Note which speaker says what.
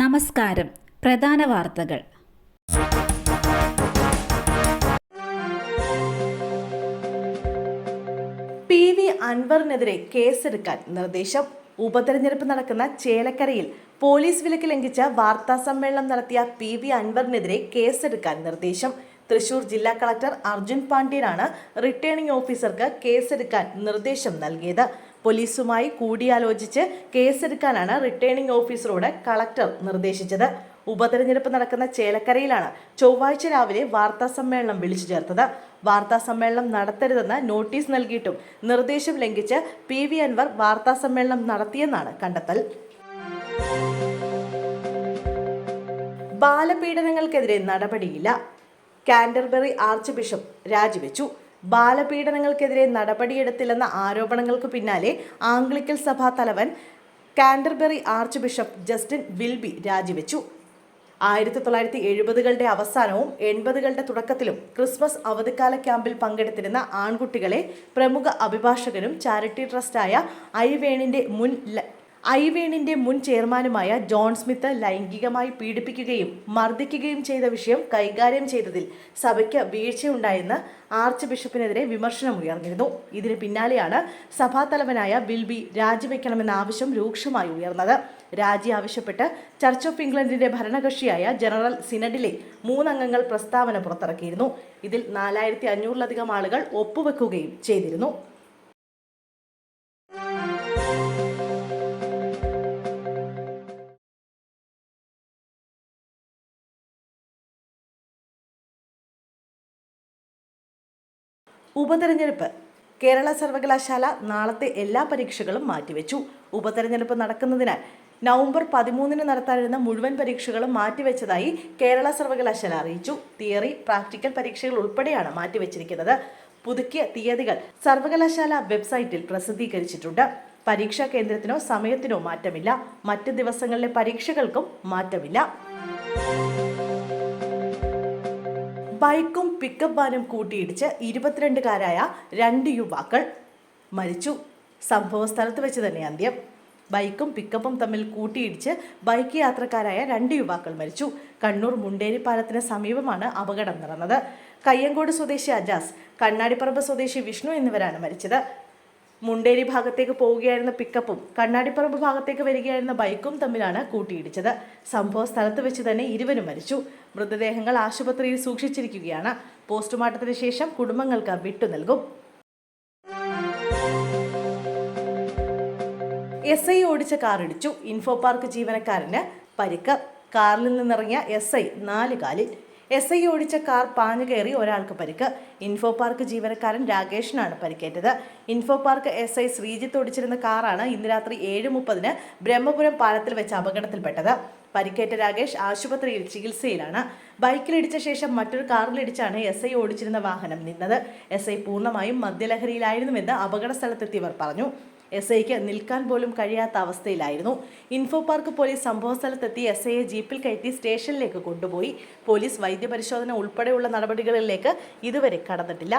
Speaker 1: നമസ്കാരം. പ്രധാന വാർത്തകൾ.
Speaker 2: പി വി അൻവറിനെതിരെ കേസെടുക്കാൻ നിർദ്ദേശം. ഉപതെരഞ്ഞെടുപ്പ് നടക്കുന്ന ചേലക്കരയിൽ പോലീസ് വിലക്ക് ലംഘിച്ച വാർത്താ സമ്മേളനം നടത്തിയ പി വി അൻവറിനെതിരെ കേസെടുക്കാൻ നിർദ്ദേശം. തൃശൂർ ജില്ലാ കളക്ടർ അർജുൻ പാണ്ഡ്യനാണ് റിട്ടേണിംഗ് ഓഫീസർക്ക് കേസെടുക്കാൻ നിർദ്ദേശം നൽകിയത്. പോലീസുമായി കൂടിയാലോചിച്ച് കേസെടുക്കാനാണ് റിട്ടേണിംഗ് ഓഫീസറോട് കളക്ടർ നിർദ്ദേശിച്ചത്. ഉപതെരഞ്ഞെടുപ്പ് നടക്കുന്ന ചേലക്കരയിലാണ് ചൊവ്വാഴ്ച രാവിലെ വാർത്താ സമ്മേളനം വിളിച്ചു ചേർത്തത്. വാർത്താ സമ്മേളനം നടത്തരുതെന്ന് നോട്ടീസ് നൽകിയിട്ടും നിർദ്ദേശം ലംഘിച്ച് പി വി അൻവർ വാർത്താ സമ്മേളനം നടത്തിയെന്നാണ് കണ്ടെത്തൽ. ബാലപീഡനങ്ങൾക്കെതിരെ നടപടിയില്ല. കാൻഡർബറി ആർച്ച് ബിഷപ്പ് രാജിവെച്ചു. ബാലപീഡനങ്ങൾക്കെതിരെ നടപടിയെടുത്തില്ലെന്ന ആരോപണങ്ങൾക്ക് പിന്നാലെ ആംഗ്ലിക്കൽ സഭാ തലവൻ Canterbury archbishop Justin Welby രാജിവെച്ചു. ആയിരത്തി തൊള്ളായിരത്തി എഴുപതുകളുടെ അവസാനവും എൺപതുകളുടെ തുടക്കത്തിലും ക്രിസ്മസ് അവധിക്കാല ക്യാമ്പിൽ പങ്കെടുത്തിരുന്ന ആൺകുട്ടികളെ പ്രമുഖ അഭിഭാഷകനും ചാരിറ്റി ട്രസ്റ്റായ ഐവേണിന്റെ മുൻ ഐവേണിന്റെ മുൻ ചെയർമാനുമായ ജോൺ സ്മിത്ത് ലൈംഗികമായി പീഡിപ്പിക്കുകയും മർദ്ദിക്കുകയും ചെയ്ത വിഷയം കൈകാര്യം ചെയ്തതിൽ സഭയ്ക്ക് വീഴ്ചയുണ്ടായെന്ന് ആർച്ച് ബിഷപ്പിനെതിരെ വിമർശനമുയർന്നിരുന്നു ഇതിന് പിന്നാലെയാണ് സഭാതലവനായ വിൽബി രാജിവെക്കണമെന്ന ആവശ്യം രൂക്ഷമായി ഉയർന്നത്. രാജി ആവശ്യപ്പെട്ട് ചർച്ച് ഓഫ് ഇംഗ്ലണ്ടിന്റെ ഭരണകക്ഷിയായ ജനറൽ സിനഡിലെ മൂന്നംഗങ്ങൾ പ്രസ്താവന പുറത്തിറക്കിയിരുന്നു. ഇതിൽ നാലായിരത്തി അഞ്ഞൂറിലധികം ആളുകൾ ഒപ്പുവെക്കുകയും ചെയ്തിരുന്നു. ഉപതെരഞ്ഞെടുപ്പ്. കേരള സർവകലാശാല നാളത്തെ എല്ലാ പരീക്ഷകളും മാറ്റിവെച്ചു. ഉപതെരഞ്ഞെടുപ്പ് നടക്കുന്നതിനാൽ നവംബർ പതിമൂന്നിന് നടത്താനിരുന്ന മുഴുവൻ പരീക്ഷകളും മാറ്റിവെച്ചതായി കേരള സർവകലാശാല അറിയിച്ചു. തിയറി പ്രാക്ടിക്കൽ പരീക്ഷകൾ ഉൾപ്പെടെയാണ് മാറ്റിവെച്ചിരിക്കുന്നത്. പുതുക്കിയ തീയതികൾ സർവകലാശാല വെബ്സൈറ്റിൽ പ്രസിദ്ധീകരിച്ചിട്ടുണ്ട്. പരീക്ഷാ കേന്ദ്രത്തിനോ സമയത്തിനോ മാറ്റമില്ല. മറ്റ് ദിവസങ്ങളിലെ പരീക്ഷകൾക്കും മാറ്റമില്ല. ബൈക്കും പിക്കപ്പ് വാനും കൂട്ടിയിടിച്ച് ഇരുപത്തിരണ്ടുകാരായ രണ്ട് യുവാക്കൾ മരിച്ചു. സംഭവ സ്ഥലത്ത് വെച്ച് തന്നെ അന്ത്യം. ബൈക്കും പിക്കപ്പും തമ്മിൽ കൂട്ടിയിടിച്ച് ബൈക്ക് യാത്രക്കാരായ രണ്ട് യുവാക്കൾ മരിച്ചു. കണ്ണൂർ മുണ്ടേരി പാലത്തിന് സമീപമാണ് അപകടം നടന്നത്. കയ്യങ്കോട് സ്വദേശി അജാസ് കണ്ണാടിപ്പറമ്പ് സ്വദേശി വിഷ്ണു എന്നിവരാണ് മരിച്ചത്. മുണ്ടേരി ഭാഗത്തേക്ക് പോവുകയായിരുന്ന പിക്കപ്പും കണ്ണാടിപ്പറമ്പ് ഭാഗത്തേക്ക് വരികയായിരുന്ന ബൈക്കും തമ്മിലാണ് കൂട്ടിയിടിച്ചത്. സംഭവ സ്ഥലത്ത് വെച്ച് തന്നെ ഇരുവരും മരിച്ചു. മൃതദേഹങ്ങൾ ആശുപത്രിയിൽ സൂക്ഷിച്ചിരിക്കുകയാണ്. പോസ്റ്റ്മോർട്ടത്തിന് ശേഷം കുടുംബങ്ങൾക്ക് വിട്ടു നൽകും. എസ് ഐ ഓടിച്ച കാർ ഇടിച്ചു. ഇൻഫോ പാർക്ക് ജീവനക്കാരന് പരിക്ക്. കാറിൽ നിന്നിറങ്ങിയ എസ് ഐ നാല് കാലിൽ. എസ് ഐ ഓടിച്ച കാർ പാഞ്ഞു കയറി ഒരാൾക്ക് പരിക്ക്. ഇൻഫോ പാർക്ക് ജീവനക്കാരൻ രാകേഷിനാണ് പരിക്കേറ്റത്. Info Park S I Sreejith ഓടിച്ചിരുന്ന കാറാണ് ഇന്ന് രാത്രി ഏഴ് മുപ്പതിന് ബ്രഹ്മപുരം പാലത്തിൽ വെച്ച് അപകടത്തിൽപ്പെട്ടത്. പരിക്കേറ്റ രാകേഷ് ആശുപത്രിയിൽ ചികിത്സയിലാണ്. ബൈക്കിലിടിച്ച ശേഷം മറ്റൊരു കാറിലിടിച്ചാണ് എസ് ഐ ഓടിച്ചിരുന്ന വാഹനം നിന്നത്. എസ് ഐ പൂർണമായും മദ്യലഹരിയിലായിരുന്നുവെന്ന് അപകട സ്ഥലത്തെത്തിയവർ പറഞ്ഞു. എസ് ഐക്ക് നിൽക്കാൻ പോലും കഴിയാത്ത അവസ്ഥയിലായിരുന്നു. ഇൻഫോ പാർക്ക് പോലീസ് സംഭവസ്ഥലത്തെത്തി എസ് ഐയെ ജീപ്പിൽ കയറ്റി സ്റ്റേഷനിലേക്ക് കൊണ്ടുപോയി. പോലീസ് വൈദ്യപരിശോധന ഉൾപ്പെടെയുള്ള നടപടികളിലേക്ക് ഇതുവരെ കടന്നിട്ടില്ല.